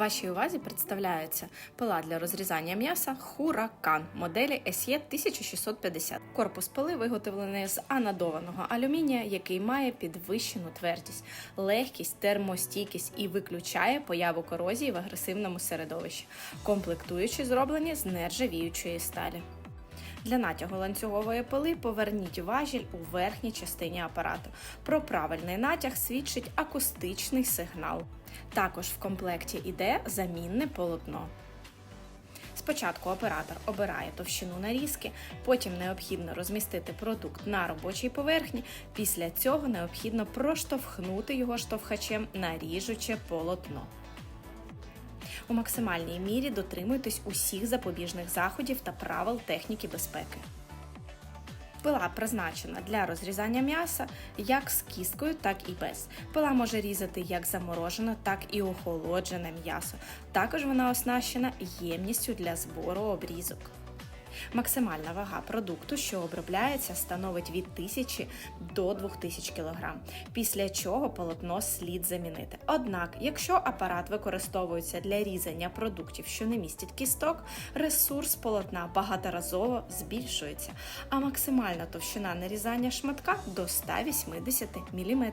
Вашій увазі представляється пила для розрізання м'яса Huracan моделі SE 1650. Корпус пили виготовлений з анодованого алюмінія, який має підвищену твердість, легкість, термостійкість і виключає появу корозії в агресивному середовищі. Комплектуючі зроблені з нержавіючої сталі. Для натягу ланцюгової пили поверніть важіль у верхній частині апарату. Про правильний натяг свідчить акустичний сигнал. Також в комплекті йде замінне полотно. Спочатку оператор обирає товщину нарізки, потім необхідно розмістити продукт на робочій поверхні. Після цього необхідно проштовхнути його штовхачем на ріжуче полотно. У максимальній мірі дотримуйтесь усіх запобіжних заходів та правил техніки безпеки. Пила призначена для розрізання м'яса як з кісткою, так і без. Пила може різати як заморожене, так і охолоджене м'ясо. Також вона оснащена ємністю для збору обрізок. Максимальна вага продукту, що обробляється, становить від 1000 до 2000 кг, після чого полотно слід замінити. Однак, якщо апарат використовується для різання продуктів, що не містять кісток, ресурс полотна багаторазово збільшується, а максимальна товщина нарізання шматка до 180 мм.